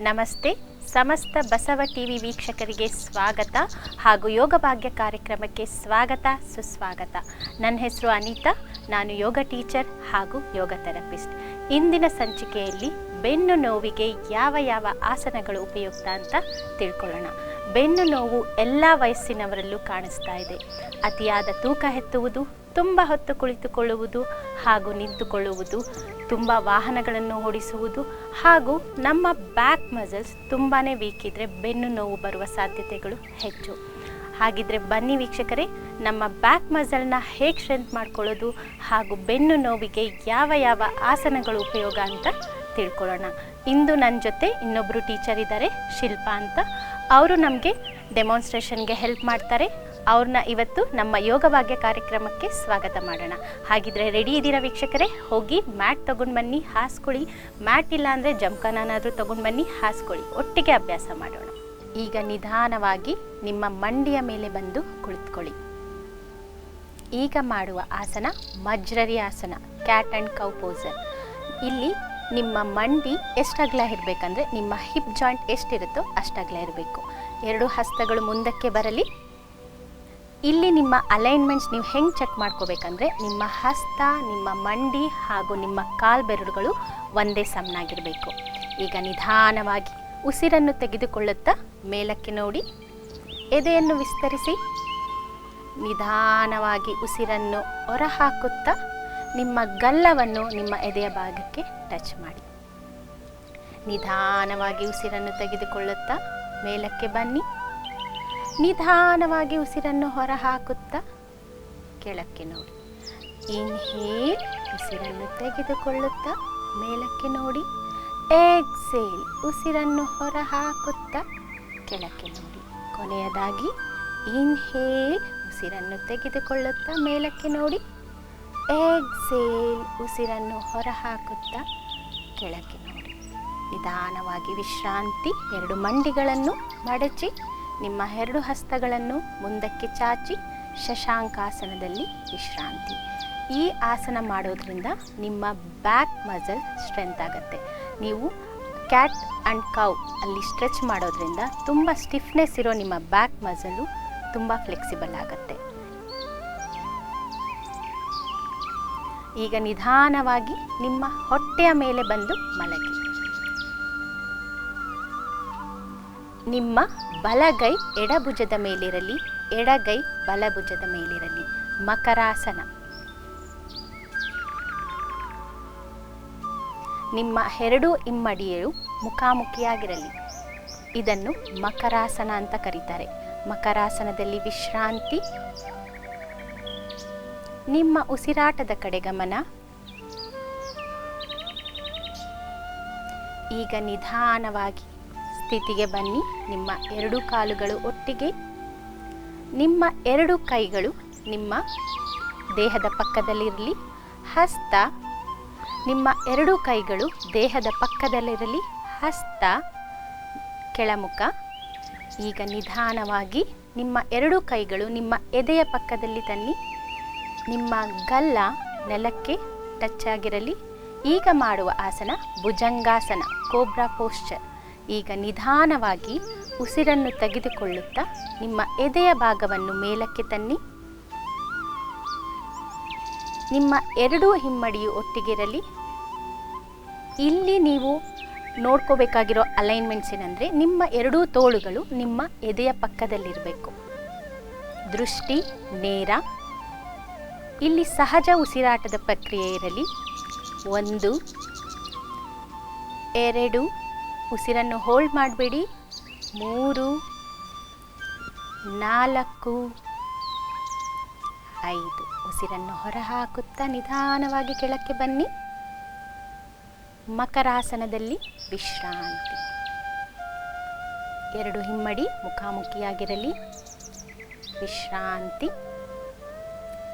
ನಮಸ್ತೆ. ಸಮಸ್ತ ಬಸವ ಟಿವಿ ವೀಕ್ಷಕರಿಗೆ ಸ್ವಾಗತ ಹಾಗೂ ಯೋಗ ಭಾಗ್ಯ ಕಾರ್ಯಕ್ರಮಕ್ಕೆ ಸ್ವಾಗತ, ಸುಸ್ವಾಗತ. ನನ್ನ ಹೆಸರು ಅನಿತಾ, ನಾನು ಯೋಗ ಟೀಚರ್ ಹಾಗೂ ಯೋಗ ಥೆರಪಿಸ್ಟ್. ಇಂದಿನ ಸಂಚಿಕೆಯಲ್ಲಿ ಬೆನ್ನು ನೋವಿಗೆ ಯಾವ ಯಾವ ಆಸನಗಳು ಉಪಯುಕ್ತ ಅಂತ ತಿಳ್ಕೊಳ್ಳೋಣ. ಬೆನ್ನು ನೋವು ಎಲ್ಲ ವಯಸ್ಸಿನವರಲ್ಲೂ ಕಾಣಿಸ್ತಾ ಇದೆ. ಅತಿಯಾದ ತೂಕ ಎತ್ತುವುದು ತುಂಬ ಹೊತ್ತು ಕುಳಿತುಕೊಳ್ಳುವುದು ಹಾಗೂ ನಿಂತುಕೊಳ್ಳುವುದು, ತುಂಬ ವಾಹನಗಳನ್ನು ಓಡಿಸುವುದು ಹಾಗೂ ನಮ್ಮ ಬ್ಯಾಕ್ ಮಸಲ್ಸ್ ತುಂಬಾ ವೀಕ್ ಇದ್ದರೆ ಬೆನ್ನು ನೋವು ಬರುವ ಸಾಧ್ಯತೆಗಳು ಹೆಚ್ಚು. ಹಾಗಿದ್ರೆ ಬನ್ನಿ ವೀಕ್ಷಕರೇ, ನಮ್ಮ ಬ್ಯಾಕ್ ಮಸಲ್ನ ಹೇಗೆ ಸ್ಟ್ರೆಂತ್ ಮಾಡ್ಕೊಳ್ಳೋದು ಹಾಗೂ ಬೆನ್ನು ನೋವಿಗೆ ಯಾವ ಯಾವ ಆಸನಗಳು ಉಪಯೋಗ ಅಂತ ತಿಳ್ಕೊಳ್ಳೋಣ. ಇಂದು ನನ್ನ ಜೊತೆ ಇನ್ನೊಬ್ಬರು ಟೀಚರ್ ಇದ್ದಾರೆ, ಶಿಲ್ಪಾ ಅಂತ. ಅವರು ನಮಗೆ ಡೆಮಾನ್ಸ್ಟ್ರೇಷನ್ಗೆ ಹೆಲ್ಪ್ ಮಾಡ್ತಾರೆ. ಅವ್ರನ್ನ ಇವತ್ತು ನಮ್ಮ ಯೋಗ ಭಾಗ್ಯ ಕಾರ್ಯಕ್ರಮಕ್ಕೆ ಸ್ವಾಗತ ಮಾಡೋಣ. ಹಾಗಿದ್ರೆ ರೆಡಿ ಇದ್ದೀರಾ ವೀಕ್ಷಕರೇ? ಹೋಗಿ ಮ್ಯಾಟ್ ತೊಗೊಂಡು ಬನ್ನಿ, ಹಾಸ್ಕೊಳ್ಳಿ. ಮ್ಯಾಟ್ ಇಲ್ಲ ಅಂದರೆ ಜಮ್ಕನಾನಾದರೂ ತೊಗೊಂಡು ಬನ್ನಿ, ಹಾಸ್ಕೊಳ್ಳಿ. ಒಟ್ಟಿಗೆ ಅಭ್ಯಾಸ ಮಾಡೋಣ. ಈಗ ನಿಧಾನವಾಗಿ ನಿಮ್ಮ ಮಂಡಿಯ ಮೇಲೆ ಬಂದು ಕುಳಿತುಕೊಳ್ಳಿ. ಈಗ ಮಾಡುವ ಆಸನ ಮಜ್ರರಿ ಆಸನ ಕ್ಯಾಟ್ ಆ್ಯಂಡ್ ಕೌ ಪೋಸರ್ ಇಲ್ಲಿ ನಿಮ್ಮ ಮಂಡಿ ಎಷ್ಟು ಅಗಲ ಇರಬೇಕಂದ್ರೆ, ನಿಮ್ಮ ಹಿಪ್ ಜಾಯಿಂಟ್ ಎಷ್ಟಿರುತ್ತೋ ಅಷ್ಟು ಅಗಲ ಇರಬೇಕು. ಎರಡು ಹಸ್ತಗಳು ಮುಂದಕ್ಕೆ ಬರಲಿ. ಇಲ್ಲಿ ನಿಮ್ಮ ಅಲೈನ್ಮೆಂಟ್ಸ್ ನೀವು ಹೆಂಗೆ ಚೆಕ್ ಮಾಡ್ಕೋಬೇಕಂದ್ರೆ ನಿಮ್ಮ ಹಸ್ತ, ನಿಮ್ಮ ಮಂಡಿ ಹಾಗೂ ನಿಮ್ಮ ಕಾಲ್ ಬೆರಳುಗಳು ಒಂದೇ ಸಮನಾಗಿರಬೇಕು. ಈಗ ನಿಧಾನವಾಗಿ ಉಸಿರನ್ನು ತೆಗೆದುಕೊಳ್ಳುತ್ತಾ ಮೇಲಕ್ಕೆ ನೋಡಿ. ಎದೆಯನ್ನು ವಿಸ್ತರಿಸಿ. ನಿಧಾನವಾಗಿ ಉಸಿರನ್ನು ಹೊರಹಾಕುತ್ತಾ ನಿಮ್ಮ ಗಲ್ಲವನ್ನು ನಿಮ್ಮ ಎದೆಯ ಭಾಗಕ್ಕೆ ಟಚ್ ಮಾಡಿ. ನಿಧಾನವಾಗಿ ಉಸಿರನ್ನು ತೆಗೆದುಕೊಳ್ಳುತ್ತಾ ಮೇಲಕ್ಕೆ ಬನ್ನಿ. ನಿಧಾನವಾಗಿ ಉಸಿರನ್ನು ಹೊರಹಾಕುತ್ತಾ ಕೆಳಕ್ಕೆ ನೋಡಿ. ಇನ್ಹೇಲ್ ಉಸಿರನ್ನು ತೆಗೆದುಕೊಳ್ಳುತ್ತಾ ಮೇಲಕ್ಕೆ ನೋಡಿ. ಎಕ್ಸೇಲ್ ಉಸಿರನ್ನು ಹೊರಹಾಕುತ್ತಾ ಕೆಳಕ್ಕೆ ನೋಡಿ. ಕೊನೆಯದಾಗಿ ಇನ್ಹೇಲ್ ಉಸಿರನ್ನು ತೆಗೆದುಕೊಳ್ಳುತ್ತಾ ಮೇಲಕ್ಕೆ ನೋಡಿ. ಎಕ್ಸೇಲ್ ಉಸಿರನ್ನು ಹೊರಹಾಕುತ್ತಾ ಕೆಳಕ್ಕೆ ನಿಧಾನವಾಗಿ ವಿಶ್ರಾಂತಿ, ಎರಡು ಮಂಡಿಗಳನ್ನು ಮಡಚಿ, ನಿಮ್ಮ ಎರಡು ಹಸ್ತಗಳನ್ನು ಮುಂದಕ್ಕೆ ಚಾಚಿ, ಶಶಾಂಕಾಸನದಲ್ಲಿ ವಿಶ್ರಾಂತಿ. ಈ ಆಸನ ಮಾಡೋದ್ರಿಂದ ನಿಮ್ಮ ಬ್ಯಾಕ್ ಮಸಲ್ ಸ್ಟ್ರೆಂತ್ ಆಗುತ್ತೆ. ನೀವು ಕ್ಯಾಟ್ ಆ್ಯಂಡ್ ಕೌ ಅಲ್ಲಿ ಸ್ಟ್ರೆಚ್ ಮಾಡೋದ್ರಿಂದ ತುಂಬ ಸ್ಟಿಫ್ನೆಸ್ ಇರೋ ನಿಮ್ಮ ಬ್ಯಾಕ್ ಮಸಲು ತುಂಬ ಫ್ಲೆಕ್ಸಿಬಲ್ ಆಗುತ್ತೆ. ಈಗ ನಿಧಾನವಾಗಿ ನಿಮ್ಮ ಹೊಟ್ಟೆಯ ಮೇಲೆ ಬಂದು ಮಲಗಿ. ನಿಮ್ಮ ಬಲಗೈ ಎಡಭುಜದ ಮೇಲಿರಲಿ, ಎಡಗೈ ಬಲಭುಜದ ಮೇಲಿರಲಿ. ಮಕರಾಸನ. ನಿಮ್ಮ ಎರಡು ಇಮ್ಮಡಿಯು ಮುಖಾಮುಖಿಯಾಗಿರಲಿ. ಇದನ್ನು ಮಕರಾಸನ ಅಂತ ಕರೀತಾರೆ. ಮಕರಾಸನದಲ್ಲಿ ವಿಶ್ರಾಂತಿ. ನಿಮ್ಮ ಉಸಿರಾಟದ ಕಡೆ ಗಮನ. ಈಗ ನಿಧಾನವಾಗಿ ಸ್ಥಿತಿಗೆ ಬನ್ನಿ. ನಿಮ್ಮ ಎರಡು ಕಾಲುಗಳು ಒಟ್ಟಿಗೆ. ನಿಮ್ಮ ಎರಡು ಕೈಗಳು ನಿಮ್ಮ ದೇಹದ ಪಕ್ಕದಲ್ಲಿರಲಿ. ಹಸ್ತ. ನಿಮ್ಮ ಎರಡು ಕೈಗಳು ದೇಹದ ಪಕ್ಕದಲ್ಲಿರಲಿ. ಹಸ್ತ. ಕೆಳಮುಖ. ಈಗ ನಿಧಾನವಾಗಿ ನಿಮ್ಮ ಎರಡು ಕೈಗಳು ನಿಮ್ಮ ಎದೆಯ ಪಕ್ಕದಲ್ಲಿ ತನ್ನಿ. ನಿಮ್ಮ ಗಲ್ಲ ನೆಲಕ್ಕೆ ಟಚ್ ಆಗಿರಲಿ ಈಗ ಮಾಡುವ ಆಸನ ಭುಜಂಗಾಸನ, ಕೋಬ್ರಾ ಪೋಶ್ಚರ್. ಈಗ ನಿಧಾನವಾಗಿ ಉಸಿರನ್ನು ತೆಗೆದುಕೊಳ್ಳುತ್ತಾ ನಿಮ್ಮ ಎದೆಯ ಭಾಗವನ್ನು ಮೇಲಕ್ಕೆ ತನ್ನಿ. ನಿಮ್ಮ ಎರಡೂ ಹಿಮ್ಮಡಿಯು ಒಟ್ಟಿಗಿರಲಿ. ಇಲ್ಲಿ ನೀವು ನೋಡ್ಕೋಬೇಕಾಗಿರೋ ಅಲೈನ್ಮೆಂಟ್ಸ್ ಏನಂದರೆ ನಿಮ್ಮ ಎರಡೂ ತೋಳುಗಳು ನಿಮ್ಮ ಎದೆಯ ಪಕ್ಕದಲ್ಲಿರಬೇಕು. ದೃಷ್ಟಿ, ನೇರ. ಇಲ್ಲಿ ಸಹಜ ಉಸಿರಾಟದ ಪ್ರಕ್ರಿಯೆ ಇರಲಿ. ಒಂದು, ಎರಡು ಉಸಿರನ್ನು ಹೋಲ್ಡ್ ಮಾಡಬೇಡಿ. ಮೂರು, ನಾಲ್ಕು, ಐದು. ಉಸಿರನ್ನು ಹೊರಹಾಕುತ್ತಾ ನಿಧಾನವಾಗಿ ಕೆಳಕ್ಕೆ ಬನ್ನಿ. ಮಕರಾಸನದಲ್ಲಿ ವಿಶ್ರಾಂತಿ. ಎರಡು ಹಿಮ್ಮಡಿ ಮುಖಾಮುಖಿಯಾಗಿರಲಿ. ವಿಶ್ರಾಂತಿ.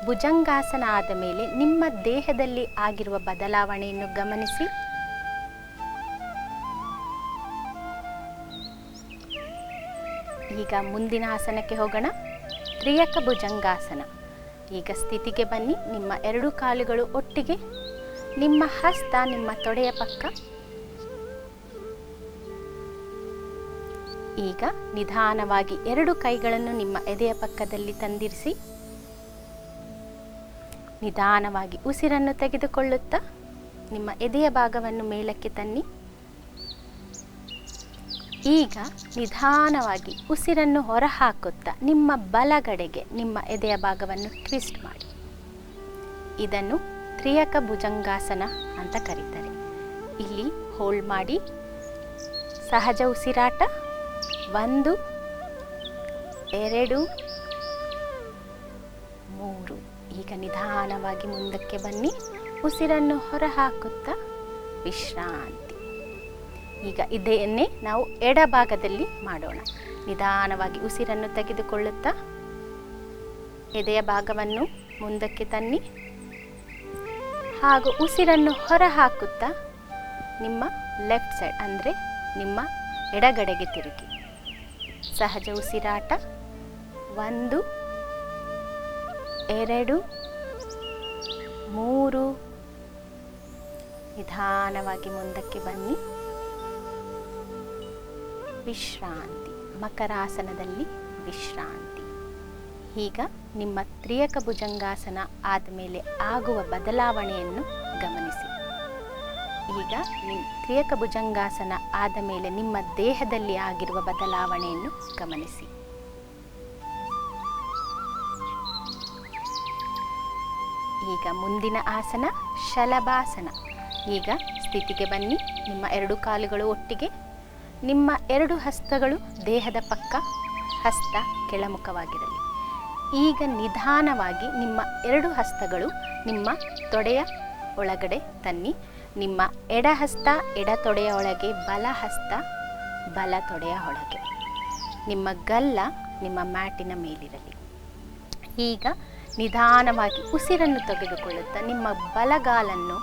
ಭುಜಂಗಾಸನ ಆದ ಮೇಲೆ ನಿಮ್ಮ ದೇಹದಲ್ಲಿ ಆಗಿರುವ ಬದಲಾವಣೆಯನ್ನು ಗಮನಿಸಿ. ಈಗ ಮುಂದಿನ ಆಸನಕ್ಕೆ ಹೋಗೋಣ. ತ್ರಿಯಕ ಭುಜಂಗಾಸನ. ಈಗ ಸ್ಥಿತಿಗೆ ಬನ್ನಿ. ನಿಮ್ಮ ಎರಡು ಕಾಲುಗಳು ಒಟ್ಟಿಗೆ. ನಿಮ್ಮ ಹಸ್ತ, ನಿಮ್ಮ ತೊಡೆಯ ಪಕ್ಕ. ಈಗ ನಿಧಾನವಾಗಿ ಎರಡು ಕೈಗಳನ್ನು ನಿಮ್ಮ ಎದೆಯ ಪಕ್ಕದಲ್ಲಿ ತಂದಿರಿಸಿ. ನಿಧಾನವಾಗಿ ಉಸಿರನ್ನು ತೆಗೆದುಕೊಳ್ಳುತ್ತಾ ನಿಮ್ಮ ಎದೆಯ ಭಾಗವನ್ನು ಮೇಲಕ್ಕೆ ತನ್ನಿ. ಈಗ ನಿಧಾನವಾಗಿ ಉಸಿರನ್ನು ಹೊರಹಾಕುತ್ತಾ ನಿಮ್ಮ ಬಲಗಡೆಗೆ ನಿಮ್ಮ ಎದೆಯ ಭಾಗವನ್ನು ಟ್ವಿಸ್ಟ್ ಮಾಡಿ. ಇದನ್ನು ತ್ರಿಯಕ ಭುಜಂಗಾಸನ ಅಂತ ಕರೀತಾರೆ. ಇಲ್ಲಿ ಹೋಲ್ಡ್ ಮಾಡಿ. ಸಹಜ ಉಸಿರಾಟ. ಒಂದು, ಎರಡು, ಮೂರು. ಈಗ ನಿಧಾನವಾಗಿ ಮುಂದಕ್ಕೆ ಬನ್ನಿ. ಉಸಿರನ್ನು ಹೊರಹಾಕುತ್ತಾ ವಿಶ್ರಾಂತಿ. ಈಗ ಇದೆಯನ್ನೇ ನಾವು ಎಡಭಾಗದಲ್ಲಿ ಮಾಡೋಣ. ನಿಧಾನವಾಗಿ ಉಸಿರನ್ನು ತೆಗೆದುಕೊಳ್ಳುತ್ತಾ ಎದೆಯ ಭಾಗವನ್ನು ಮುಂದಕ್ಕೆ ತನ್ನಿ ಹಾಗೂ ಉಸಿರನ್ನು ಹೊರಹಾಕುತ್ತಾ ನಿಮ್ಮ ಲೆಫ್ಟ್ ಸೈಡ್ ಅಂದರೆ ನಿಮ್ಮ ಎಡಗಡೆಗೆ ತಿರುಗಿ. ಸಹಜ ಉಸಿರಾಟ. ಒಂದು, ಎರಡು, ಮೂರು. ನಿಧಾನವಾಗಿ ಮುಂದಕ್ಕೆ ಬನ್ನಿ. ವಿಶ್ರಾಂತಿ, ಮಕರಾಸನದಲ್ಲಿ ವಿಶ್ರಾಂತಿ. ಈಗ ನಿಮ್ಮ ತ್ರಿಯಕ ಭುಜಂಗಾಸನ ಆದಮೇಲೆ ಆಗುವ ಬದಲಾವಣೆಯನ್ನು ಗಮನಿಸಿ. ಈಗ ನಿಮ್ಮ ತ್ರಿಯಕ ಭುಜಂಗಾಸನ ಆದ ಮೇಲೆ ನಿಮ್ಮ ದೇಹದಲ್ಲಿ ಆಗಿರುವ ಬದಲಾವಣೆಯನ್ನು ಗಮನಿಸಿ. ಈಗ ಮುಂದಿನ ಆಸನ ಶಲಭಾಸನ. ಈಗ ಸ್ಥಿತಿಗೆ ಬನ್ನಿ. ನಿಮ್ಮ ಎರಡು ಕಾಲುಗಳು ಒಟ್ಟಿಗೆ ನಿಮ್ಮ ಎರಡು ಹಸ್ತಗಳು ದೇಹದ ಪಕ್ಕ, ಹಸ್ತ ಕೆಳಮುಖವಾಗಿರಲಿ. ಈಗ ನಿಧಾನವಾಗಿ ನಿಮ್ಮ ಎರಡು ಹಸ್ತಗಳು ನಿಮ್ಮ ತೊಡೆಯ ಒಳಗಡೆ ತನ್ನಿ. ನಿಮ್ಮ ಎಡ ಹಸ್ತ ಎಡ ತೊಡೆಯ ಒಳಗೆ, ಬಲ ಹಸ್ತ ಬಲ ತೊಡೆಯ ಒಳಗೆ. ನಿಮ್ಮ ಗಲ್ಲ ನಿಮ್ಮ ಮ್ಯಾಟಿನ ಮೇಲಿರಲಿ. ಈಗ ನಿಧಾನವಾಗಿ ಉಸಿರನ್ನು ತೆಗೆದುಕೊಳ್ಳುತ್ತಾ ನಿಮ್ಮ ಬಲಗಾಲನ್ನು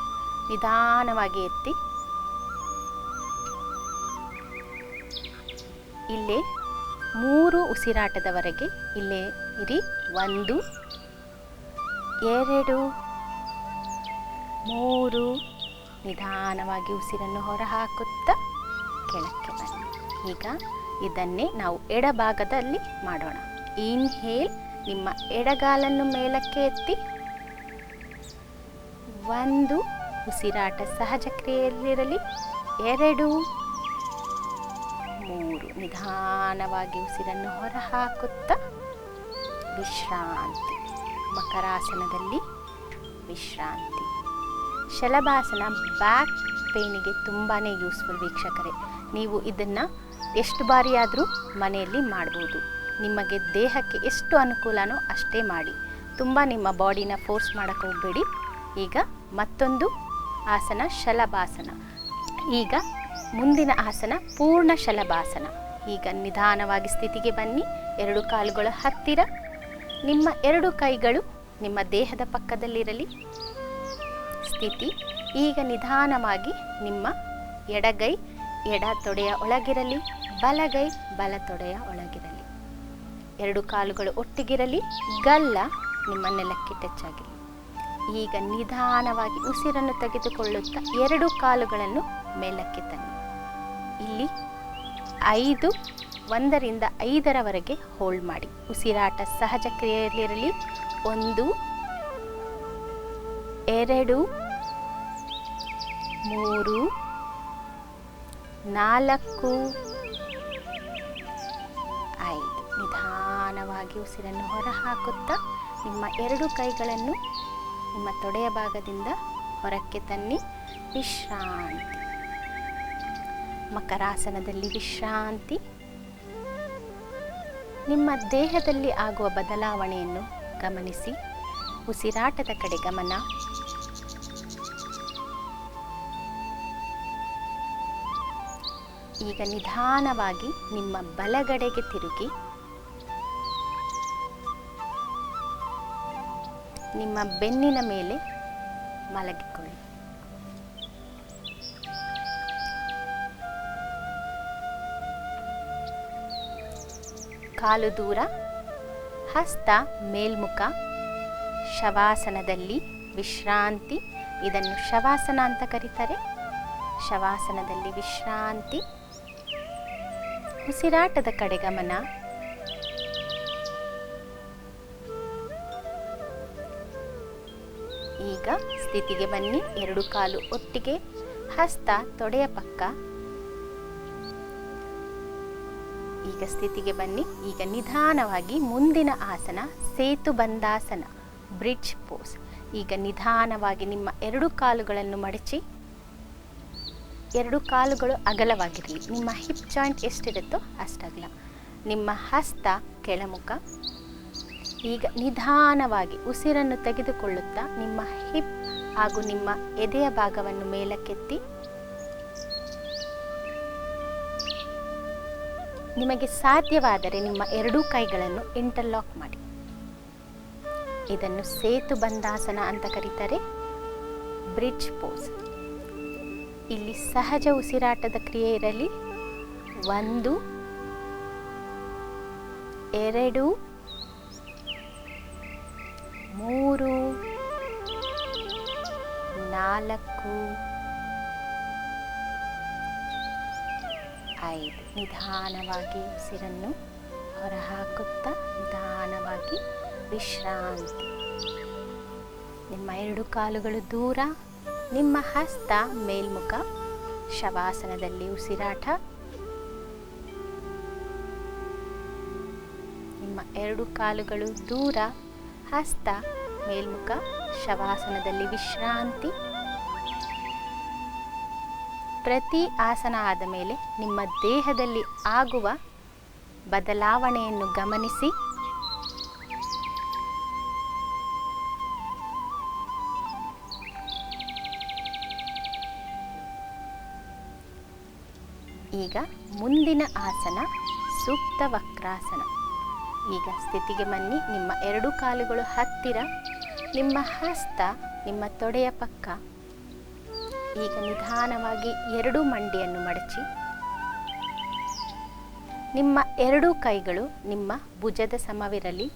ನಿಧಾನವಾಗಿ ಎತ್ತಿ ಇಲ್ಲೇ ಮೂರು ಉಸಿರಾಟದವರೆಗೆ ಇಲ್ಲೇ ಇರಿ. ಒಂದು, ಎರಡು, ಮೂರು. ನಿಧಾನವಾಗಿ ಉಸಿರನ್ನು ಹೊರಹಾಕುತ್ತಾ ಕೆಳಕ್ಕೆ ಬನ್ನಿ. ಈಗ ಇದನ್ನೇ ನಾವು ಎಡಭಾಗದಲ್ಲಿ ಮಾಡೋಣ. ಇನ್ಹೇಲ್ ನಿಮ್ಮ ಎಡಗಾಲನ್ನು ಮೇಲಕ್ಕೆ ಎತ್ತಿ. ಒಂದು, ಉಸಿರಾಟ ಸಹಜ ಕ್ರಿಯೆಯಲ್ಲಿರಲಿ. ಎರಡು ನಿಧಾನವಾಗಿ ಉಸಿರನ್ನು ಹೊರಹಾಕುತ್ತಾ ವಿಶ್ರಾಂತಿ. ಮಕರಾಸನದಲ್ಲಿ ವಿಶ್ರಾಂತಿ. ಶಲಭಾಸನ ಬ್ಯಾಕ್ ಪೇನಿಗೆ ತುಂಬಾ ಯೂಸ್ಫುಲ್ ವೀಕ್ಷಕರೇ. ನೀವು ಇದನ್ನು ಎಷ್ಟು ಬಾರಿಯಾದರೂ ಮನೆಯಲ್ಲಿ ಮಾಡ್ಬೋದು. ನಿಮಗೆ ದೇಹಕ್ಕೆ ಎಷ್ಟು ಅನುಕೂಲನೋ ಅಷ್ಟೇ ಮಾಡಿ. ತುಂಬ ನಿಮ್ಮ ಬಾಡಿನ ಫೋರ್ಸ್ ಮಾಡೋಕ್ಕೆ ಹೋಗಬೇಡಿ. ಈಗ ಮತ್ತೊಂದು ಆಸನ ಶಲಭಾಸನ. ಈಗ ಮುಂದಿನ ಆಸನ ಪೂರ್ಣ ಶಲಭಾಸನ. ಈಗ ನಿಧಾನವಾಗಿ ಸ್ಥಿತಿಗೆ ಬನ್ನಿ. ಎರಡು ಕಾಲುಗಳ ಹತ್ತಿರ. ನಿಮ್ಮ ಎರಡು ಕೈಗಳು ನಿಮ್ಮ ದೇಹದ ಪಕ್ಕದಲ್ಲಿರಲಿ. ಸ್ಥಿತಿ, ಈಗ ನಿಧಾನವಾಗಿ ನಿಮ್ಮ ಎಡಗೈ ಎಡ ತೊಡೆಯ ಒಳಗಿರಲಿ. ಬಲಗೈ ಬಲ ತೊಡೆಯ ಒಳಗಿರಲಿ. ಎರಡು ಕಾಲುಗಳು ಒಟ್ಟಿಗಿರಲಿ. ಗಲ್ಲ ನಿಮ್ಮ ನೆಲಕ್ಕೆ ಟಚ್ ಆಗಿರಲಿ ಈಗ ನಿಧಾನವಾಗಿ ಉಸಿರನ್ನು ತೆಗೆದುಕೊಳ್ಳುತ್ತಾ ಎರಡು ಕಾಲುಗಳನ್ನು ಮೇಲಕ್ಕೆ ತನ್ನಿ. ಇಲ್ಲಿ ಐದು, ಒಂದರಿಂದ ಐದರವರೆಗೆ ಹೋಲ್ಡ್ ಮಾಡಿ. ಉಸಿರಾಟ ಸಹಜ ಕ್ರಿಯೆಯಲ್ಲಿರಲಿ. ಒಂದು, ಎರಡು, ಮೂರು, ನಾಲ್ಕು, ಐದು. ನಿಧಾನವಾಗಿ ಉಸಿರನ್ನು ಹೊರಹಾಕುತ್ತಾ ನಿಮ್ಮ ಎರಡು ಕೈಗಳನ್ನು ನಿಮ್ಮ ತೊಡೆಯ ಭಾಗದಿಂದ ಹೊರಕ್ಕೆ ತನ್ನಿ. ವಿಶ್ರಾಂತಿ. ಮಕರಾಸನದಲ್ಲಿ ವಿಶ್ರಾಂತಿ. ನಿಮ್ಮ ದೇಹದಲ್ಲಿ ಆಗುವ ಬದಲಾವಣೆಯನ್ನು ಗಮನಿಸಿ. ಉಸಿರಾಟದ ಕಡೆ ಗಮನ. ಈಗ ನಿಧಾನವಾಗಿ ನಿಮ್ಮ ಬಲಗಡೆಗೆ ತಿರುಗಿ. ನಿಮ್ಮ ಬೆನ್ನಿನ ಮೇಲೆ ಮಲಗಿಕೊಳ್ಳಿ. ಕಾಲು ದೂರ, ಹಸ್ತ ಮೇಲ್ಮುಖ, ಶವಾಸನದಲ್ಲಿ ವಿಶ್ರಾಂತಿ, ಇದನ್ನು ಶವಾಸನ ಅಂತ ಕರೀತಾರೆ. ಶವಾಸನದಲ್ಲಿ ವಿಶ್ರಾಂತಿ. ಉಸಿರಾಟದ ಕಡೆ ಗಮನ ಈಗ ಸ್ಥಿತಿಗೆ ಬನ್ನಿ. ಎರಡು ಕಾಲು ಒಟ್ಟಿಗೆ, ಹಸ್ತ ತೊಡೆಯ ಪಕ್ಕ. ಈಗ ಸ್ಥಿತಿಗೆ ಬನ್ನಿ. ಈಗ ನಿಧಾನವಾಗಿ ಮುಂದಿನ ಆಸನ ಸೇತು ಬಂದಾಸನ ಬ್ರಿಡ್ಜ್ ಪೋಸ್ ಈಗ ನಿಧಾನವಾಗಿ ನಿಮ್ಮ ಎರಡು ಕಾಲುಗಳನ್ನು ಮಡಚಿ, ಎರಡು ಕಾಲುಗಳು ಅಗಲವಾಗಿರಲಿ. ನಿಮ್ಮ ಹಿಪ್ ಜಾಯಿಂಟ್ ಎಷ್ಟಿರುತ್ತೋ ಅಷ್ಟಗಲ. ನಿಮ್ಮ ಹಸ್ತ ಕೆಳಮುಖ. ಈಗ ನಿಧಾನವಾಗಿ ಉಸಿರನ್ನು ತೆಗೆದುಕೊಳ್ಳುತ್ತಾ ನಿಮ್ಮ ಹಿಪ್ ಹಾಗೂ ನಿಮ್ಮ ಎದೆಯ ಭಾಗವನ್ನು ಮೇಲಕ್ಕೆತ್ತಿ ನಿಮಗೆ ಸಾಧ್ಯವಾದರೆ ನಿಮ್ಮ ಎರಡೂ ಕೈಗಳನ್ನು ಇಂಟರ್ಲಾಕ್ ಮಾಡಿ. ಇದನ್ನು ಸೇತು ಬಂದಾಸನ ಅಂತ ಕರೀತಾರೆ ಬ್ರಿಡ್ಜ್ ಪೋಸ್. ಇಲ್ಲಿ ಸಹಜ ಉಸಿರಾಟದ ಕ್ರಿಯೆ ಇರಲಿ. ಒಂದು, ಎರಡು, ಮೂರು, ನಾಲ್ಕು ನಿಧಾನವಾಗಿ ಉಸಿರನ್ನು ಹೊರಹಾಕುತ್ತಾ ನಿಧಾನವಾಗಿ ವಿಶ್ರಾಂತಿ. ನಿಮ್ಮ ಎರಡು ಕಾಲುಗಳು ದೂರ, ನಿಮ್ಮ ಹಸ್ತ ಮೇಲ್ಮುಖ, ಶವಾಸನದಲ್ಲಿ ಉಸಿರಾಟ. ನಿಮ್ಮ ಎರಡು ಕಾಲುಗಳು ದೂರ, ಹಸ್ತ ಮೇಲ್ಮುಖ, ಶವಾಸನದಲ್ಲಿ ವಿಶ್ರಾಂತಿ. ಪ್ರತಿ ಆಸನ ಆದ ಮೇಲೆ ನಿಮ್ಮ ದೇಹದಲ್ಲಿ ಆಗುವ ಬದಲಾವಣೆಯನ್ನು ಗಮನಿಸಿ. ಈಗ ಮುಂದಿನ ಆಸನ ಸೂಕ್ತ ವಕ್ರಾಸನ. ಈಗ ಸ್ಥಿತಿಗೆ ಬನ್ನಿ. ನಿಮ್ಮ ಎರಡು ಕಾಲುಗಳು ಹತ್ತಿರ, ನಿಮ್ಮ ಹಸ್ತ, ನಿಮ್ಮ ತೊಡೆಯ ಪಕ್ಕ. ಈಗ ನಿಧಾನವಾಗಿ ಎರಡೂ ಮಂಡಿಯನ್ನು ಮಡಚಿ. ನಿಮ್ಮ ಎರಡೂ ಕೈಗಳು ನಿಮ್ಮ ಭುಜದ ಸಮವಿರಲಿ.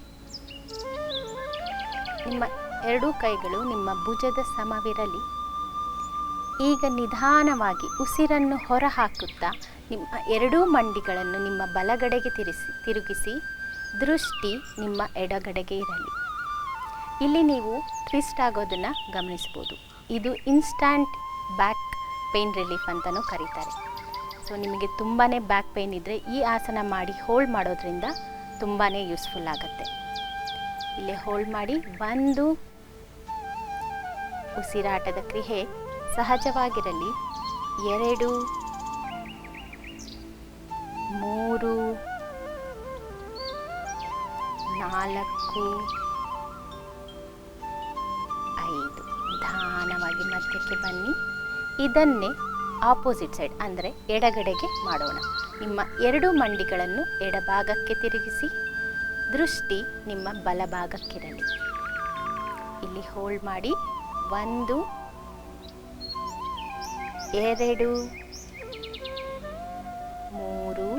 ನಿಮ್ಮ ಎರಡೂ ಕೈಗಳು ನಿಮ್ಮ ಭುಜದ ಸಮವಿರಲಿ. ಈಗ ನಿಧಾನವಾಗಿ ಉಸಿರನ್ನು ಹೊರಹಾಕುತ್ತಾ ನಿಮ್ಮ ಎರಡೂ ಮಂಡಿಗಳನ್ನು ನಿಮ್ಮ ಬಲಗಡೆಗೆ ತಿರುಗಿಸಿ ತಿರುಗಿಸಿ, ದೃಷ್ಟಿ ನಿಮ್ಮ ಎಡಗಡೆಗೆ ಇರಲಿ. ಇಲ್ಲಿ ನೀವು ಟ್ವಿಸ್ಟ್ ಆಗೋದನ್ನು ಗಮನಿಸ್ಬೋದು ಇದು ಇನ್ಸ್ಟ್ಯಾಂಟ್ ಬ್ಯಾಕ್ ಪೇನ್ ರಿಲೀಫ್ ಅಂತಲೂ ಕರೀತಾರೆ. ಸೊ ನಿಮಗೆ ತುಂಬಾ ಬ್ಯಾಕ್ ಪೇನ್ ಇದ್ದರೆ ಈ ಆಸನ ಮಾಡಿ ಹೋಲ್ಡ್ ಮಾಡೋದ್ರಿಂದ ತುಂಬಾ ಯೂಸ್ಫುಲ್ ಆಗುತ್ತೆ. ಇಲ್ಲೇ ಹೋಲ್ಡ್ ಮಾಡಿ ಒಂದು ಉಸಿರಾಟದ ಕ್ರಿಯೆ ಸಹಜವಾಗಿರಲಿ ಎರಡು, ಮೂರು, ನಾಲ್ಕು, ಐದು. ನಿಧಾನವಾಗಿ ಮಧ್ಯಕ್ಕೆ ಬನ್ನಿ. ಇದನ್ನೇ ಆಪೋಸಿಟ್ ಸೈಡ್ ಅಂದರೆ ಎಡಗಡೆಗೆ ಮಾಡೋಣ. ನಿಮ್ಮ ಎರಡು ಮಂಡಿಗಳನ್ನು ಎಡಭಾಗಕ್ಕೆ ತಿರುಗಿಸಿ, ದೃಷ್ಟಿ ನಿಮ್ಮ ಬಲಭಾಗಕ್ಕಿರಲಿ. ಇಲ್ಲಿ ಹೋಲ್ಡ್ ಮಾಡಿ, ಒಂದು, ಎರಡು, ಮೂರು,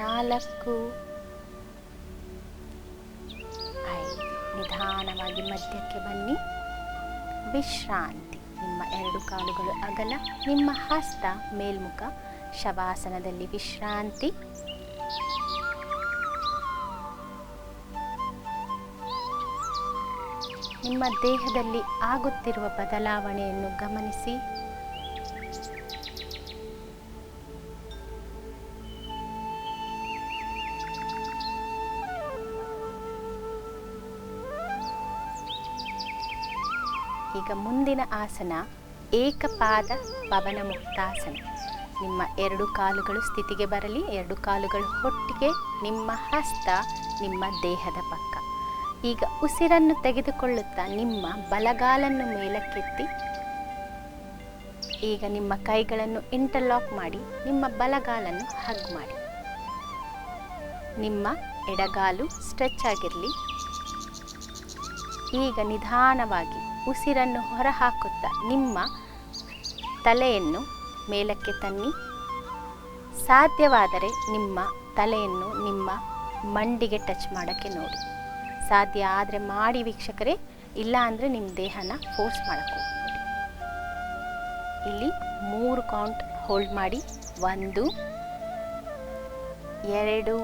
ನಾಲ್ಕು, ಐದು. ನಿಧಾನವಾಗಿ ಮಧ್ಯಕ್ಕೆ ಬನ್ನಿ. ವಿಶ್ರಾಂತಿ ನಿಮ್ಮ ಎರಡು ಕಾಲುಗಳು ಅಗಲ, ನಿಮ್ಮ ಹಸ್ತ ಮೇಲ್ಮುಖ. ಶವಾಸನದಲ್ಲಿ ವಿಶ್ರಾಂತಿ. ನಿಮ್ಮ ದೇಹದಲ್ಲಿ ಆಗುತ್ತಿರುವ ಬದಲಾವಣೆಯನ್ನು ಗಮನಿಸಿ. ಈಗ ಮುಂದಿನ ಆಸನ ಏಕಪಾದ ಪವನ ಮುಕ್ತಾಸನ ನಿಮ್ಮ ಎರಡು ಕಾಲುಗಳು ಸ್ಥಿತಿಗೆ ಬರಲಿ, ಎರಡು ಕಾಲುಗಳು ಒಟ್ಟಿಗೆ ನಿಮ್ಮ ಹಸ್ತ, ನಿಮ್ಮ ದೇಹದ ಪಕ್ಕ. ಈಗ ಉಸಿರನ್ನು ತೆಗೆದುಕೊಳ್ಳುತ್ತಾ ನಿಮ್ಮ ಬಲಗಾಲನ್ನು ಮೇಲಕ್ಕೆತ್ತಿ. ಈಗ ನಿಮ್ಮ ಕೈಗಳನ್ನು ಇಂಟರ್ಲಾಕ್ ಮಾಡಿ, ನಿಮ್ಮ ಬಲಗಾಲನ್ನು ಹಗ್ ಮಾಡಿ. ನಿಮ್ಮ ಎಡಗಾಲು ಸ್ಟ್ರೆಚ್ ಆಗಿರಲಿ. ಈಗ ನಿಧಾನವಾಗಿ ಉಸಿರನ್ನು ಹೊರಹಾಕುತ್ತಾ ನಿಮ್ಮ ತಲೆಯನ್ನು ಮೇಲಕ್ಕೆ ತನ್ನಿ. ಸಾಧ್ಯವಾದರೆ ನಿಮ್ಮ ತಲೆಯನ್ನು ನಿಮ್ಮ ಮಂಡಿಗೆ ಟಚ್ ಮಾಡೋಕ್ಕೆ ನೋಡಿ. ಸಾಧ್ಯ ಆದರೆ ಮಾಡಿ ವೀಕ್ಷಕರೇ, ಇಲ್ಲ ಅಂದರೆ ನಿಮ್ಮ ದೇಹನ ಫೋರ್ಸ್ ಮಾಡೋಕ್ಕೆ ಇಲ್ಲಿ ಮೂರು ಕೌಂಟ್ ಹೋಲ್ಡ್ ಮಾಡಿ. ಒಂದು, ಎರಡು,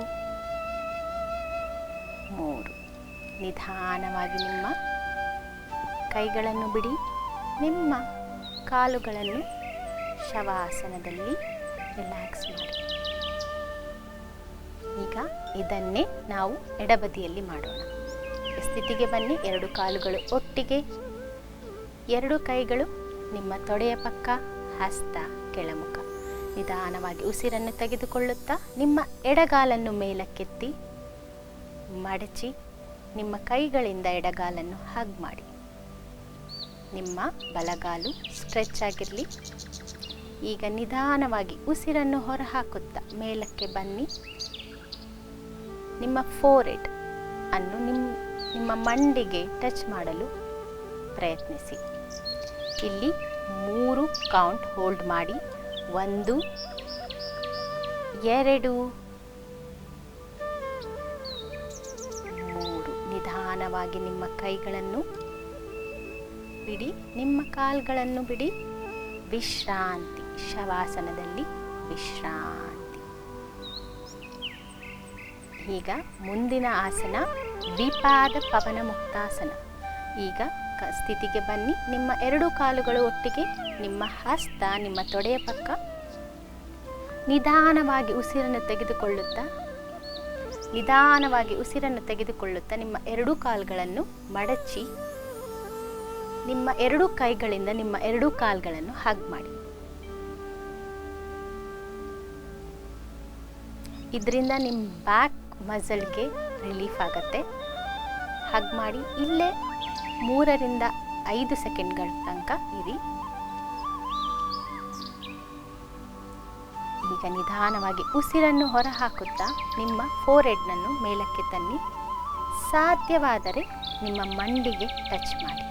ಮೂರು. ನಿಧಾನವಾಗಿ ನಿಮ್ಮ ಕೈಗಳನ್ನು ಬಿಡಿ. ನಿಮ್ಮ ಕಾಲುಗಳನ್ನು ಶವಾಸನದಲ್ಲಿ ರಿಲ್ಯಾಕ್ಸ್ ಮಾಡಿ. ಈಗ ಇದನ್ನೇ ನಾವು ಎಡಬದಿಯಲ್ಲಿ ಮಾಡೋಣ. ಸ್ಥಿತಿಗೆ ಬನ್ನಿ. ಎರಡು ಕಾಲುಗಳು ಒಟ್ಟಿಗೆ. ಎರಡು ಕೈಗಳು ನಿಮ್ಮ ತೊಡೆಯ ಪಕ್ಕ, ಹಸ್ತ, ಕೆಳಮುಖ. ನಿಧಾನವಾಗಿ ಉಸಿರನ್ನು ತೆಗೆದುಕೊಳ್ಳುತ್ತಾ ನಿಮ್ಮ ಎಡಗಾಲನ್ನು ಮೇಲಕ್ಕೆತ್ತಿ ಮಡಚಿ ನಿಮ್ಮ ಕೈಗಳಿಂದ ಎಡಗಾಲನ್ನು ಹಗ್ ಮಾಡಿ. ನಿಮ್ಮ ಬಲಗಾಲು ಸ್ಟ್ರೆಚ್ ಆಗಿರಲಿ. ಈಗ ನಿಧಾನವಾಗಿ ಉಸಿರನ್ನು ಹೊರಹಾಕುತ್ತಾ ಮೇಲಕ್ಕೆ ಬನ್ನಿ. ನಿಮ್ಮ ಫೋರೆಡ್ ಅನ್ನು ನಿಮ್ಮ ನಿಮ್ಮ ಮಂಡಿಗೆ ಟಚ್ ಮಾಡಲು ಪ್ರಯತ್ನಿಸಿ. ಇಲ್ಲಿ ಮೂರು ಕೌಂಟ್ ಹೋಲ್ಡ್ ಮಾಡಿ. ಒಂದು, ಎರಡು, ಮೂರು. ನಿಧಾನವಾಗಿ ನಿಮ್ಮ ಕೈಗಳನ್ನು ಬಿಡಿ, ನಿಮ್ಮ ಕಾಲ್ಗಳನ್ನು ಬಿಡಿ. ವಿಶ್ರಾಂತಿ, ಶವಾಸನದಲ್ಲಿ ವಿಶ್ರಾಂತಿ. ಈಗ ಮುಂದಿನ ಆಸನ ದ್ವಿಪಾದ ಪವನ ಮುಕ್ತಾಸನ. ಈಗ ಸ್ಥಿತಿಗೆ ಬನ್ನಿ. ನಿಮ್ಮ ಎರಡು ಕಾಲುಗಳು ಒಟ್ಟಿಗೆ, ನಿಮ್ಮ ಹಸ್ತ, ನಿಮ್ಮ ತೊಡೆಯ ಪಕ್ಕ. ನಿಧಾನವಾಗಿ ಉಸಿರನ್ನು ತೆಗೆದುಕೊಳ್ಳುತ್ತಾ, ನಿಧಾನವಾಗಿ ಉಸಿರನ್ನು ತೆಗೆದುಕೊಳ್ಳುತ್ತಾ ನಿಮ್ಮ ಎರಡೂ ಕಾಲುಗಳನ್ನು ಮಡಚಿ ನಿಮ್ಮ ಎರಡೂ ಕೈಗಳಿಂದ ನಿಮ್ಮ ಎರಡೂ ಕಾಲುಗಳನ್ನು ಹಗ್ ಮಾಡಿ. ಇದರಿಂದ ನಿಮ್ಮ ಬ್ಯಾಕ್ ಮಸಲ್ಗೆ ರಿಲೀಫ್ ಆಗುತ್ತೆ. ಹಗ್ ಮಾಡಿ, ಇಲ್ಲೇ ಮೂರರಿಂದ ಐದು ಸೆಕೆಂಡ್ಗಳ ತನಕ ಇರಿ. ಈಗ ನಿಧಾನವಾಗಿ ಉಸಿರನ್ನು ಹೊರಹಾಕುತ್ತಾ ನಿಮ್ಮ ಫೋರೆಡ್ನನ್ನು ಮೇಲಕ್ಕೆ ತನ್ನಿ. ಸಾಧ್ಯವಾದರೆ ನಿಮ್ಮ ಮಂಡಿಗೆ ಟಚ್ ಮಾಡಿ.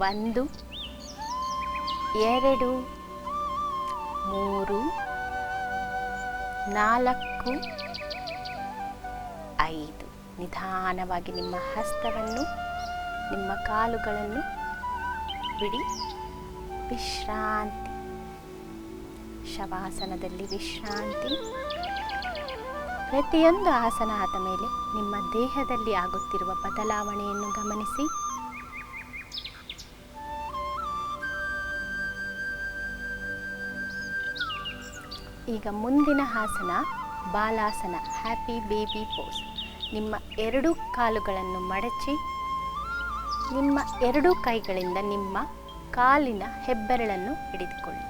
ಒಂದು, ಎರಡು, ಮೂರು, ನಾಲ್ಕು, ಐದು. ನಿಧಾನವಾಗಿ ನಿಮ್ಮ ಹಸ್ತವನ್ನು, ನಿಮ್ಮ ಕಾಲುಗಳನ್ನು ಬಿಡಿ. ವಿಶ್ರಾಂತಿ. ಶವಾಸನದಲ್ಲಿ ವಿಶ್ರಾಂತಿ. ಪ್ರತಿಯೊಂದು ಆಸನ ಆದ ಮೇಲೆ ನಿಮ್ಮ ದೇಹದಲ್ಲಿ ಆಗುತ್ತಿರುವ ಬದಲಾವಣೆಯನ್ನು ಗಮನಿಸಿ. ಈಗ ಮುಂದಿನ ಆಸನ ಬಾಲಾಸನ ಹ್ಯಾಪಿ ಬೇಬಿ ಪೋಸ್ ನಿಮ್ಮ ಎರಡು ಕಾಲುಗಳನ್ನು ಮಡಚಿ, ನಿಮ್ಮ ಎರಡು ಕೈಗಳಿಂದ ನಿಮ್ಮ ಕಾಲಿನ ಹೆಬ್ಬೆರಳನ್ನು ಹಿಡಿದುಕೊಳ್ಳಿ.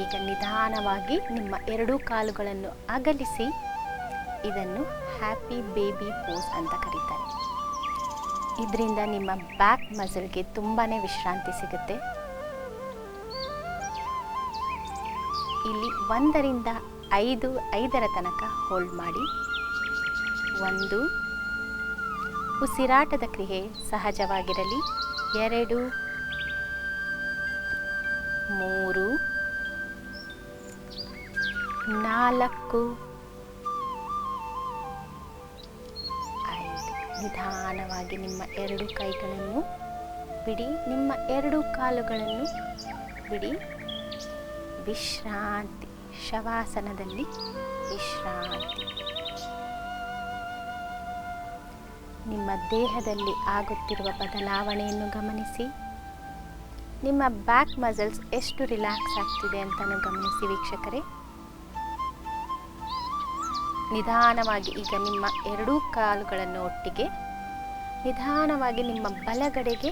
ಈಗ ನಿಧಾನವಾಗಿ ನಿಮ್ಮ ಎರಡೂ ಕಾಲುಗಳನ್ನು ಅಗಲಿಸಿ, ಇದನ್ನು ಹ್ಯಾಪಿ ಬೇಬಿ ಪೋಸ್ ಅಂತ ಕರೀತಾರೆ. ಇದರಿಂದ ನಿಮ್ಮ ಬ್ಯಾಕ್ ಮಸಲ್ಗೆ ತುಂಬಾ ವಿಶ್ರಾಂತಿ ಸಿಗುತ್ತೆ. ಒಂದರಿಂದ ಐದು, ಐದರ ತನಕ ಹೋಲ್ಡ್ ಮಾಡಿ. ಒಂದು, ಉಸಿರಾಟದ ಕ್ರಿಯೆ ಸಹಜವಾಗಿರಲಿ. ಎರಡು, ಮೂರು, ನಾಲ್ಕು, ಐದು. ನಿಧಾನವಾಗಿ ನಿಮ್ಮ ಎರಡು ಕೈಗಳನ್ನು ಬಿಡಿ. ನಿಮ್ಮ ಎರಡು ಕಾಲುಗಳನ್ನು ಬಿಡಿ. ವಿಶ್ರಾಂತಿ ಶವಾಸನದಲ್ಲಿ ವಿಶ್ರಾಂತಿ. ನಿಮ್ಮ ದೇಹದಲ್ಲಿ ಆಗುತ್ತಿರುವ ಬದಲಾವಣೆಯನ್ನು ಗಮನಿಸಿ. ನಿಮ್ಮ ಬ್ಯಾಕ್ ಮಸಲ್ಸ್ ಎಷ್ಟು ರಿಲ್ಯಾಕ್ಸ್ ಆಗ್ತಿದೆ ಅಂತ ಗಮನಿಸಿ ವೀಕ್ಷಕರೇ. ನಿಧಾನವಾಗಿ ಈಗ ನಿಮ್ಮ ಎರಡೂ ಕಾಲುಗಳನ್ನು ಒಟ್ಟಿಗೆ, ನಿಧಾನವಾಗಿ ನಿಮ್ಮ ಬಲಗಡೆಗೆ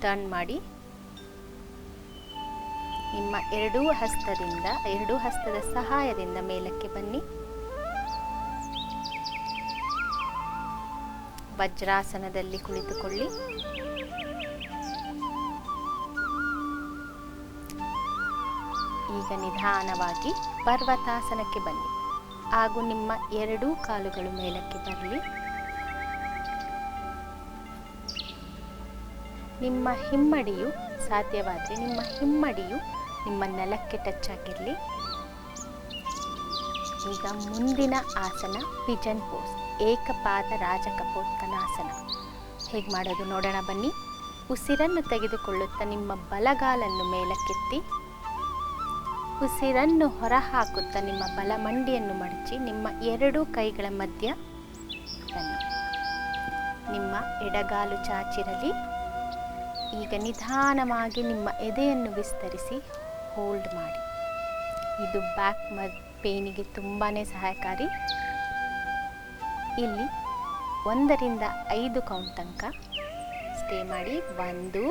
ಟರ್ನ್ ಮಾಡಿ. ನಿಮ್ಮ ಎರಡೂ ಹಸ್ತದಿಂದ, ಎರಡೂ ಹಸ್ತದ ಸಹಾಯದಿಂದ ಮೇಲಕ್ಕೆ ಬನ್ನಿ. ವಜ್ರಾಸನದಲ್ಲಿ ಕುಳಿತುಕೊಳ್ಳಿ. ಈಗ ನಿಧಾನವಾಗಿ ಪರ್ವತಾಸನಕ್ಕೆ ಬನ್ನಿ. ಹಾಗೂ ನಿಮ್ಮ ಎರಡೂ ಕಾಲುಗಳು ಮೇಲಕ್ಕೆ ಬರಲಿ. ನಿಮ್ಮ ಹಿಮ್ಮಡಿಯು ಸಾಧ್ಯವಾದರೆ ನಿಮ್ಮ ಹಿಮ್ಮಡಿಯು ನಿಮ್ಮ ನೆಲಕ್ಕೆ ಟಚ್ ಆಗಿರಲಿ. ಈಗ ಮುಂದಿನ ಆಸನ ಪಿಜನ್ ಪೋಸ್, ಏಕಪಾದ ರಾಜಕಪೋತ್ಕನಾಸನ ಹೇಗೆ ಮಾಡೋದು ನೋಡೋಣ ಬನ್ನಿ. ಉಸಿರನ್ನು ತೆಗೆದುಕೊಳ್ಳುತ್ತಾ ನಿಮ್ಮ ಬಲಗಾಲನ್ನು ಮೇಲಕ್ಕೆತ್ತಿ. ಉಸಿರನ್ನು ಹೊರಹಾಕುತ್ತಾ ನಿಮ್ಮ ಬಲ ಮಂಡಿಯನ್ನು ಮಡಚಿ ನಿಮ್ಮ ಎರಡೂ ಕೈಗಳ ಮಧ್ಯ ನಿಮ್ಮ ಎಡಗಾಲು ಚಾಚಿರಲಿ. ಈಗ ನಿಧಾನವಾಗಿ ನಿಮ್ಮ ಎದೆಯನ್ನು ವಿಸ್ತರಿಸಿ. ಹೋಲ್ಡ್ ಮಾಡಿ. ಇದು ಬ್ಯಾಕ್ ಮ ಪೇನಿಗೆ ತುಂಬಾ ಸಹಾಯಕಾರಿ ಇಲ್ಲಿ ಒಂದರಿಂದ ಐದು ಕೌಂಟ್ ತನಕ ಸ್ಟೇ ಮಾಡಿ, ಒಂದು.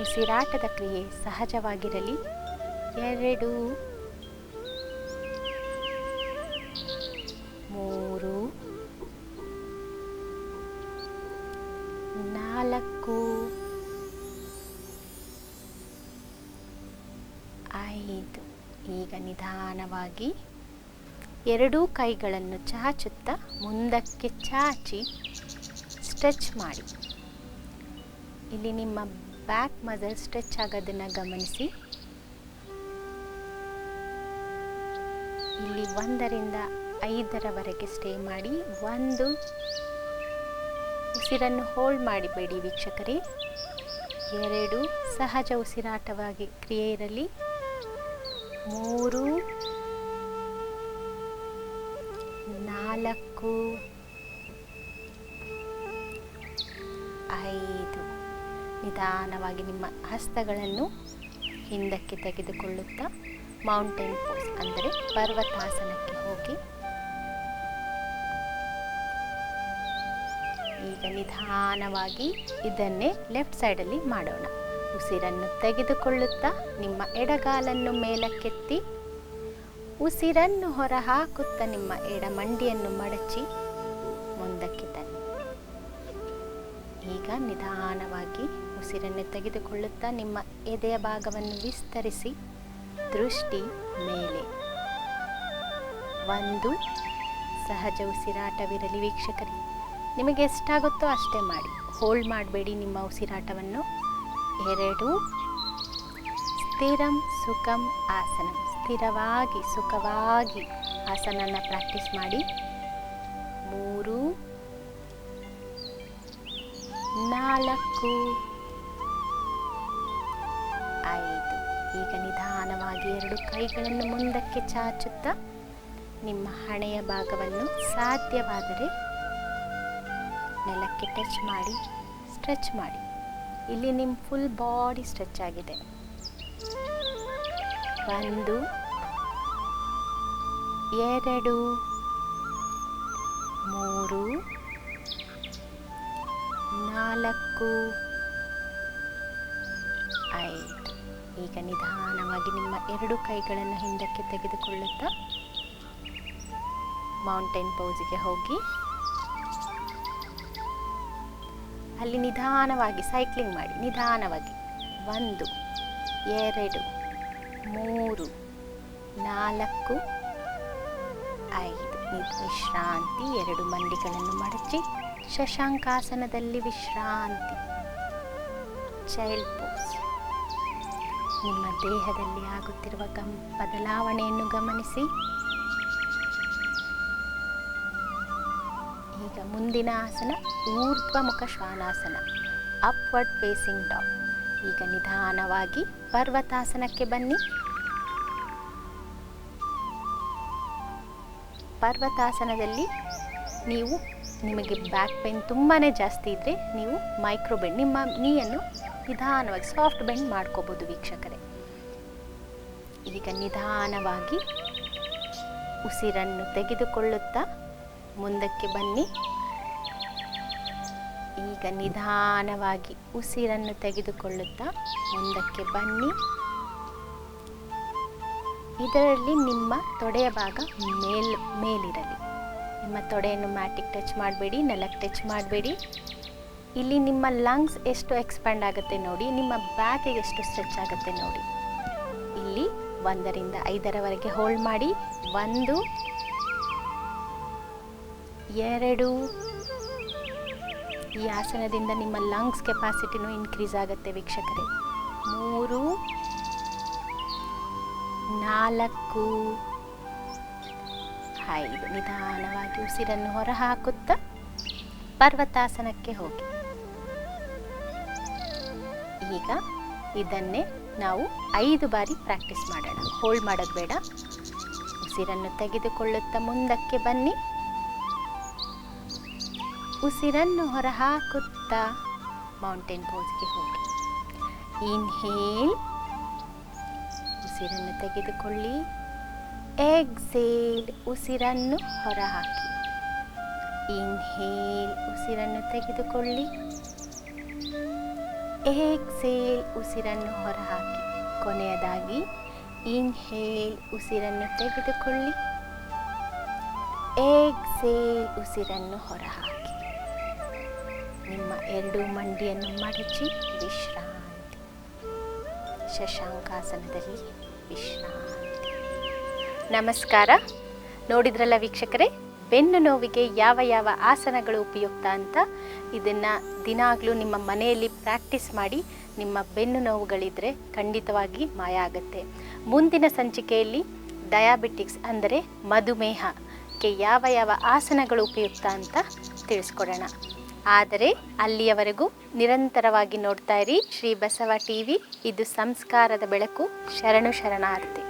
ಉಸಿರಾಟದ ಕ್ರಿಯೆ ಸಹಜವಾಗಿರಲಿ. ಎರಡು. ಮೂರು. ನಾಲ್ಕು. ಐದು ಈಗ ನಿಧಾನವಾಗಿ ಎರಡೂ ಕೈಗಳನ್ನು ಚಾಚುತ್ತಾ ಮುಂದಕ್ಕೆ ಚಾಚಿ ಸ್ಟ್ರೆಚ್ ಮಾಡಿ. ಇಲ್ಲಿ ನಿಮ್ಮ ಬ್ಯಾಕ್ ಮಸಲ್ ಸ್ಟ್ರೆಚ್ ಆಗೋದನ್ನು ಗಮನಿಸಿ. ಇಲ್ಲಿ ಒಂದರಿಂದ ಐದರವರೆಗೆ ಸ್ಟೇ ಮಾಡಿ, ಒಂದು ಉಸಿರನ್ನು ಹೋಲ್ಡ್ ಮಾಡಿಬೇಡಿ ವೀಕ್ಷಕರೇ. ಎರಡು ಸಹಜ ಉಸಿರಾಟವಾಗಿ ಕ್ರಿಯೆ ಇರಲಿ. ಮೂರು, ನಾಲ್ಕು, ಐದು. ನಿಧಾನವಾಗಿ ನಿಮ್ಮ ಹಸ್ತಗಳನ್ನು ಹಿಂದಕ್ಕೆ ತೆಗೆದುಕೊಳ್ಳುತ್ತಾ ಮೌಂಟೇನ್ ಪೋಸ್ ಅಂದರೆ ಪರ್ವತಾಸನಕ್ಕೆ ಹೋಗಿ. ಈಗ ನಿಧಾನವಾಗಿ ಇದನ್ನೇ ಲೆಫ್ಟ್ ಸೈಡಲ್ಲಿ ಮಾಡೋಣ. ಉಸಿರನ್ನು ತೆಗೆದುಕೊಳ್ಳುತ್ತಾ ನಿಮ್ಮ ಎಡಗಾಲನ್ನು ಮೇಲಕ್ಕೆತ್ತಿ ಉಸಿರನ್ನು ಹೊರಹಾಕುತ್ತಾ ನಿಮ್ಮ ಎಡ ಮಂಡಿಯನ್ನು ಮಡಚಿ ಮುಂದಕ್ಕೆ ತನ್ನಿ. ಈಗ ನಿಧಾನವಾಗಿ ಉಸಿರನ್ನು ತೆಗೆದುಕೊಳ್ಳುತ್ತಾ ನಿಮ್ಮ ಎದೆಯ ಭಾಗವನ್ನು ವಿಸ್ತರಿಸಿ ದೃಷ್ಟಿ ಮೇಲೆ. ಒಂದು ಸಹಜ ಉಸಿರಾಟವಿರಲಿ ವೀಕ್ಷಕರಿ. ನಿಮಗೆ ಎಷ್ಟಾಗುತ್ತೋ ಅಷ್ಟೇ ಮಾಡಿ. ಹೋಲ್ಡ್ ಮಾಡಬೇಡಿ ನಿಮ್ಮ ಉಸಿರಾಟವನ್ನು. ಎರಡು. ಸ್ಥಿರಂ ಸುಖಂ ಆಸನ. ಸ್ಥಿರವಾಗಿ, ಸುಖವಾಗಿ ಆಸನನ ಪ್ರಾಕ್ಟೀಸ್ ಮಾಡಿ. ಮೂರು. ನಾಲ್ಕು. ಐದು. ಈಗ ನಿಧಾನವಾಗಿ ಎರಡು ಕೈಗಳನ್ನು ಮುಂದಕ್ಕೆ ಚಾಚುತ್ತಾ ನಿಮ್ಮ ಹಣೆಯ ಭಾಗವನ್ನು ಸಾಧ್ಯವಾದರೆ ನೆಲಕ್ಕೆ ಟಚ್ ಮಾಡಿ ಸ್ಟ್ರೆಚ್ ಮಾಡಿ. ಇಲ್ಲಿ ನಿಮ್ಮ ಫುಲ್ ಬಾಡಿ ಸ್ಟ್ರೆಚ್ ಆಗಿದೆ. ಒಂದು, ಎರಡು, ಮೂರು, ನಾಲ್ಕು, ಐದು. ಈಗ ನಿಧಾನವಾಗಿ ನಿಮ್ಮ ಎರಡು ಕೈಗಳನ್ನು ಹಿಂದಕ್ಕೆ ತೆಗೆದುಕೊಳ್ಳುತ್ತಾ ಮೌಂಟೇನ್ ಪೌಸಿಗೆ ಹೋಗಿ. ಅಲ್ಲಿ ನಿಧಾನವಾಗಿ ಸೈಕ್ಲಿಂಗ್ ಮಾಡಿ, ನಿಧಾನವಾಗಿ. ಒಂದು, ಎರಡು, ಮೂರು, ನಾಲ್ಕು, ಐದು. ವಿಶ್ರಾಂತಿ. ಎರಡು ಮಂಡಿಗಳನ್ನು ಮಡಚಿ, ಶಶಾಂಕಾಸನದಲ್ಲಿ ವಿಶ್ರಾಂತಿ. ಚೈಲ್ಡ್ ಪೋಸ್ ನಿಮ್ಮ ದೇಹದಲ್ಲಿ ಆಗುತ್ತಿರುವ ಗಮ್, ಬದಲಾವಣೆಯನ್ನು ಗಮನಿಸಿ. ಮುಂದಿನ ಆಸನ ಊರ್ಧ್ವಮುಖ ಶ್ವಾನಾಸನ ಅಪ್ವರ್ಡ್ ಫೇಸಿಂಗ್ ಡಾಗ್ ಈಗ ನಿಧಾನವಾಗಿ ಪರ್ವತಾಸನಕ್ಕೆ ಬನ್ನಿ. ಪರ್ವತಾಸನದಲ್ಲಿ ನೀವು ನಿಮಗೆ ಬ್ಯಾಕ್ ಪೇನ್ ತುಂಬಾ ಜಾಸ್ತಿ ಇದ್ದರೆ ನೀವು ಮೈಕ್ರೋ ಬೆಂಡ್ ನಿಮ್ಮ ನೀಯನ್ನು ನಿಧಾನವಾಗಿ ಸಾಫ್ಟ್ ಬೆಂಡ್ ಮಾಡ್ಕೋಬೋದು ವೀಕ್ಷಕರೇ. ಈಗ ನಿಧಾನವಾಗಿ ಉಸಿರನ್ನು ತೆಗೆದುಕೊಳ್ಳುತ್ತಾ ಮುಂದಕ್ಕೆ ಬನ್ನಿ. ಈಗ ನಿಧಾನವಾಗಿ ಉಸಿರನ್ನು ತೆಗೆದುಕೊಳ್ಳುತ್ತಾ ಮುಂದಕ್ಕೆ ಬನ್ನಿ. ಇದರಲ್ಲಿ ನಿಮ್ಮ ತೊಡೆಯ ಭಾಗ ಮೇಲ್, ಮೇಲಿರಲಿ. ನಿಮ್ಮ ತೊಡೆಯನ್ನು ಮ್ಯಾಟಿಗೆ ಟಚ್ ಮಾಡಬೇಡಿ ನೆಲಕ್ಕೆ ಟಚ್ ಮಾಡಬೇಡಿ. ಇಲ್ಲಿ ನಿಮ್ಮ ಲಂಗ್ಸ್ ಎಷ್ಟು ಎಕ್ಸ್ಪ್ಯಾಂಡ್ ಆಗುತ್ತೆ ನೋಡಿ, ನಿಮ್ಮ ಬ್ಯಾಕಿಗೆ ಎಷ್ಟು ಸ್ಟ್ರೆಚ್ ಆಗುತ್ತೆ ನೋಡಿ. ಇಲ್ಲಿ ಒಂದರಿಂದ ಐದರವರೆಗೆ ಹೋಲ್ಡ್ ಮಾಡಿ. ಒಂದು, ಎರಡು ಈ ಆಸನದಿಂದ ನಿಮ್ಮ ಲಂಗ್ಸ್ ಕೆಪಾಸಿಟಿನೂ ಇನ್ಕ್ರೀಸ್ ಆಗುತ್ತೆ ವೀಕ್ಷಕರೇ. ಮೂರು, ನಾಲ್ಕು, ಐದು. ನಿಧಾನವಾಗಿ ಉಸಿರನ್ನು ಹೊರಹಾಕುತ್ತಾ ಪರ್ವತಾಸನಕ್ಕೆ ಹೋಗಿ. ಈಗ ಇದನ್ನೇ ನಾವು ಐದು ಬಾರಿ ಪ್ರಾಕ್ಟೀಸ್ ಮಾಡೋಣ. ಹೋಲ್ಡ್ ಮಾಡೋದು ಬೇಡ. ಉಸಿರನ್ನು ತೆಗೆದುಕೊಳ್ಳುತ್ತಾ ಮುಂದಕ್ಕೆ ಬನ್ನಿ. ಉಸಿರನ್ನು ಹೊರಹಾಕುತ್ತಾ ಮೌಂಟೇನ್ ಪೋಸ್ಗೆ ಹೋಗಿ. ಇನ್ಹೇಲ್. ಉಸಿರನ್ನು ತೆಗೆದುಕೊಳ್ಳಿ. ಎಕ್ಸೇಲ್. ಉಸಿರನ್ನು ಹೊರಹಾಕಿ. ಇನ್ಹೇಲ್. ಉಸಿರನ್ನು ತೆಗೆದುಕೊಳ್ಳಿ. ಎಕ್ಸೇಲ್. ಉಸಿರನ್ನು ಹೊರಹಾಕಿ. ಕೊನೆಯದಾಗಿ ಇನ್ಹೇಲ್. ಉಸಿರನ್ನು ತೆಗೆದುಕೊಳ್ಳಿ. ಎಕ್ಸೇಲ್. ಉಸಿರನ್ನು ಹೊರಹಾಕಿ. ನಿಮ್ಮ ಎರಡು ಮಂಡಿಯನ್ನು ಮಡಚಿ ವಿಶ್ರಾಂತಿ. ಶಶಾಂಕಾಸನದಲ್ಲಿ ವಿಶ್ರಾಂತಿ. ನಮಸ್ಕಾರ. ನೋಡಿದ್ರಲ್ಲ ವೀಕ್ಷಕರೇ, ಬೆನ್ನು ನೋವಿಗೆ ಯಾವ ಯಾವ ಆಸನಗಳು ಉಪಯುಕ್ತ ಅಂತ ಇದನ್ನು ದಿನಾಗಲೂ ನಿಮ್ಮ ಮನೆಯಲ್ಲಿ ಪ್ರಾಕ್ಟೀಸ್ ಮಾಡಿ ನಿಮ್ಮ ಬೆನ್ನು ನೋವುಗಳಿದ್ದರೆ ಖಂಡಿತವಾಗಿ ಮಾಯ ಆಗುತ್ತೆ. ಮುಂದಿನ ಸಂಚಿಕೆಯಲ್ಲಿ ಡಯಾಬಿಟಿಕ್ಸ್ ಅಂದರೆ ಮಧುಮೇಹಕ್ಕೆ ಯಾವ ಯಾವ ಆಸನಗಳು ಉಪಯುಕ್ತ ಅಂತ ತಿಳಿಸ್ಕೊಡೋಣ. ಆದರೆ ಅಲ್ಲಿಯವರೆಗೂ ನಿರಂತರವಾಗಿ ನೋಡ್ತಾ ಇರಿ ಶ್ರೀ ಬಸವ ಟಿವಿ. ಇದು ಸಂಸ್ಕಾರದ ಬೆಳಕು. ಶರಣು ಶರಣಾರ್ಥಿ.